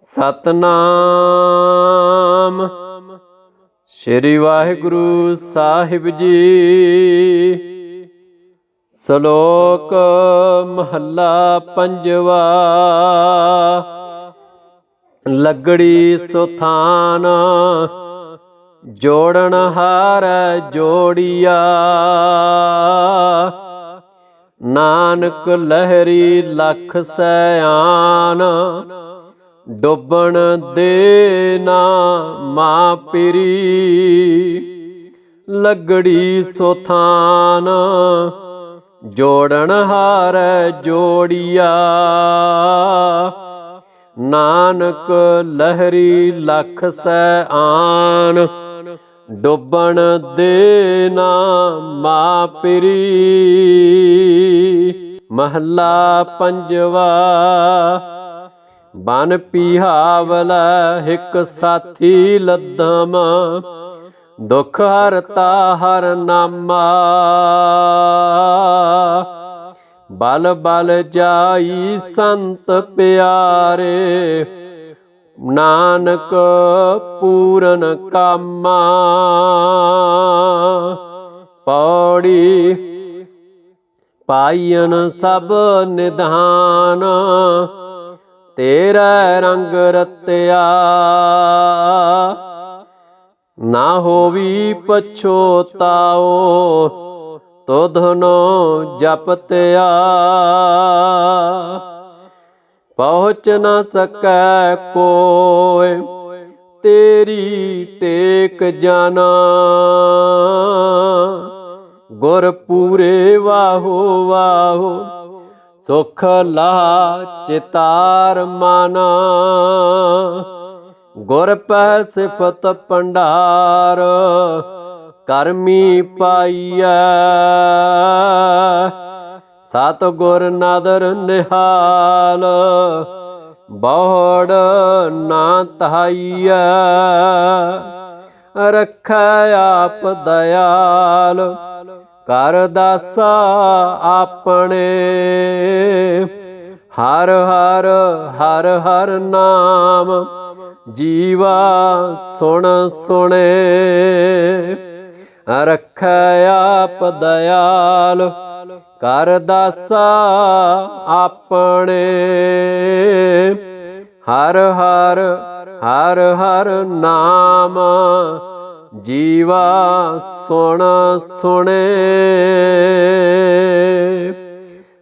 ਸਤਨਾਮ। ਸ੍ਰੀ ਵਾਹਿਗੁਰੂ ਸਾਹਿਬ ਜੀ। ਸ਼ਲੋਕ ਮਹੱਲਾ ਪੰਜਵਾ। ਲੱਗੜੀ ਸੁਥਾਨ, ਜੋੜਨ ਹਾਰ ਜੋੜੀਆ। ਨਾਨਕ ਲਹਿਰੀ ਲਖ ਸਿਆਨ ਡੁੱਬਣ ਦੇ ਨਾ ਮਾਂ ਪਿਰੀ। ਲੱਗੜੀ ਸੁਥਾਨ ਜੋੜਨ ਹਾਰ ਜੋੜੀਆ। ਨਾਨਕ ਲਹਿਰੀ ਲਖ ਸੈ ਆਨ। ਡੁੱਬਣ ਦੇ ਨਾ ਮਾਂ ਪਿਰੀ। ਮਹੱਲਾ ਪੰਜਵਾ ਬਨ ਪੀਹਾਵਲ ਇੱਕ ਸਾਥੀ ਲੱਦਮ, ਦੁਖ ਹਰਤਾ ਹਰ ਨਾਮਾ। ਬਲ ਬਲ ਜਾਈ ਸੰਤ ਪਿਆਰੇ, ਨਾਨਕ ਪੂਰਨ ਕਾਮਾ। ਪੌੜੀ ਪਾਈਨ ਸਭ ਨਿਧਾਨ ਤੇਰਾ ਰੰਗ ਰਤਿਆ। ਨਾ ਹੋਵੀ ਪਛੋਤਾਓ ਤੁਧਨੋ ਜਪਤਿਆ। ਪਹੁੰਚ ਨਾ ਸਕੈ ਕੋਇ, ਤੇਰੀ ਟੇਕ ਜਾਣਾ ਗੁਰ ਪੂਰੇ ਵਾਹੋ ਵਾਹੋ ਸੁਖ ਲਾ ਚਿਤਾਰ ਮਾਨਾ। ਗੁਰ ਪੈ ਸਿਫਤ ਪੰਡਾਰ, ਕਰਮੀ ਪਾਈਐ। ਸਤ ਗੁਰ ਨਦਰ ਨਿਹਾਲ, ਬਹੁੜ ਨਾ ਤਹਾਈਐ ਰਖੈ ਆਪ ਦਇਆਲ, ਕਰ ਦਾਸਾ ਆਪਣੇ। ਹਰ ਹਰ ਹਰ ਹਰ ਨਾਮ ਜੀਵਾ ਸੁਣ ਸੁਣੇ। ਰਖੈ ਆਪ ਦਇਆਲ, ਕਰ ਦਾਸਾ ਆਪਣੇ। ਹਰ ਹਰ ਹਰ ਹਰ ਨਾਮ ਜੀਵਾ ਸੁਣ ਸੁਣੇ।